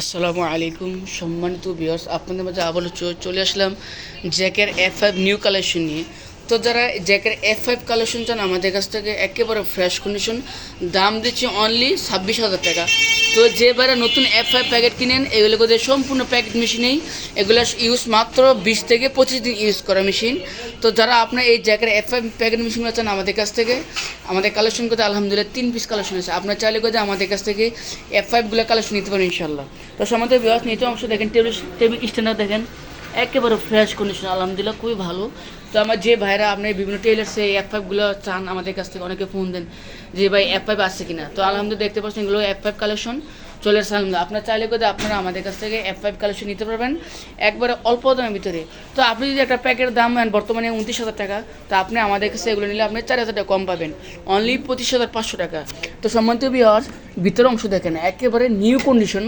আসসালামু আলাইকুম সম্মানিত ভিউয়ার্স আপনাদের মাঝে আবারও চলে আসলাম জ্যাকের এফ নিউ কালেকশন নিয়ে। তো যারা জ্যাকের এফ ফাইভ কালেকশন চান, আমাদের কাছ থেকে একেবারে ফ্রেশ কন্ডিশন দাম দিচ্ছি অনলি ছাব্বিশ হাজার টাকা। তো যে বারে নতুন এফ ফাইভ প্যাকেট কিনেন, এগুলো করে সম্পূর্ণ প্যাকেট মেশিনেই এগুলো ইউজ মাত্র বিশ থেকে পঁচিশ দিন ইউজ করা মেশিন তো যারা আপনার এই জ্যাকের এফ ফাইভ প্যাকেট মেশিনগুলো চান, আমাদের কাছ থেকে, আমাদের কালেকশন করতে আলহামদুলিল্লাহ তিন পিস কালেকশন আছে। আপনার চাইলে করে আমাদের কাছ থেকে এফ ফাইভগুলো কালেকশন নিতে পারেন ইনশাল্লাহ তো আমাদের বিভাগ নিচে অংশ দেখেন টেবিল টেবিল স্ট্যান্ডার দেখেন। একেবারে ফ্রেশ কন্ডিশন আলহামদুলিল্লাহ খুবই ভালো। তো আমার যে ভাইরা আপনি বিভিন্ন টেলার্সে এফ ফাইভগুলো চান আমাদের কাছ থেকে, অনেকে ফোন দেন যে ভাই এফ পাইপ আসছে কিনা। তো আলহামদুলিল্লাহ দেখতে পাচ্ছেন এগুলো এফ ফাইভ কালেকশন চলে আলহামদুলিল্লাহ আপনার চাইলে করে আপনারা আমাদের কাছ থেকে এফ ফাইভ কালেকশন নিতে পারবেন। একবারে অল্প দামের ভিতরে। তো আপনি যদি একটা প্যাকের দাম নেন, বর্তমানে উনত্রিশ হাজার টাকা, তো আপনি আমাদের কাছে এগুলো নিলে আপনি চার হাজার টাকা কম পাবেন। অনলি পঁচিশ হাজার পাঁচশো টাকা। তো সম্মানিত বিহার ভিতরে অংশ দেখেন, একেবারে নিউ কন্ডিশন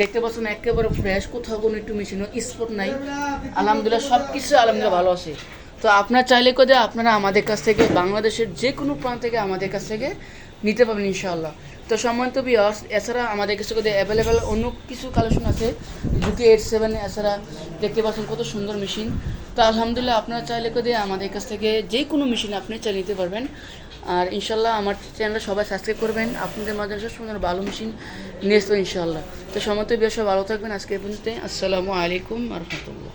দেখতে পাচ্ছেন, একেবারে ফ্রেশ কোথাও কোনো একটু মেশিনও স্পট নাই। আলহামদুলিল্লাহ সব কিছু আলহামদুলিল্লাহ ভালো আছে। তো আপনার চাইলে করে আপনারা আমাদের কাছ থেকে, বাংলাদেশের যে কোনো প্রান্ত থেকে আমাদের কাছ থেকে নিতে পারবেন ইনশাল্লাহ তো সম্মানিত বিয়ার্স এছাড়া আমাদের কাছে করে অ্যাভেলেবেল অন্য কিছু কালেকশন আছে বুকে এইট সেভেন এছাড়া দেখতে পাচ্ছেন কত সুন্দর মেশিন তো আলহামদুলিল্লাহ আপনারা চাইলে করে আমাদের কাছ থেকে যে কোনো মেশিন আপনি চাই নিতে পারবেন। আর ইনশাল্লাহ আমার চ্যানেলটা সবাই সাবস্ক্রাইব করবেন, আপনাদের মাঝে সব সুন্দর ভালো মেশিন নিয়ে আসব ইনশাল্লাহ তো সময় তো বেশ ভালো থাকবেন। আজকে পর্যন্ত আসসালামু আলাইকুম রহমতুল্লাহ।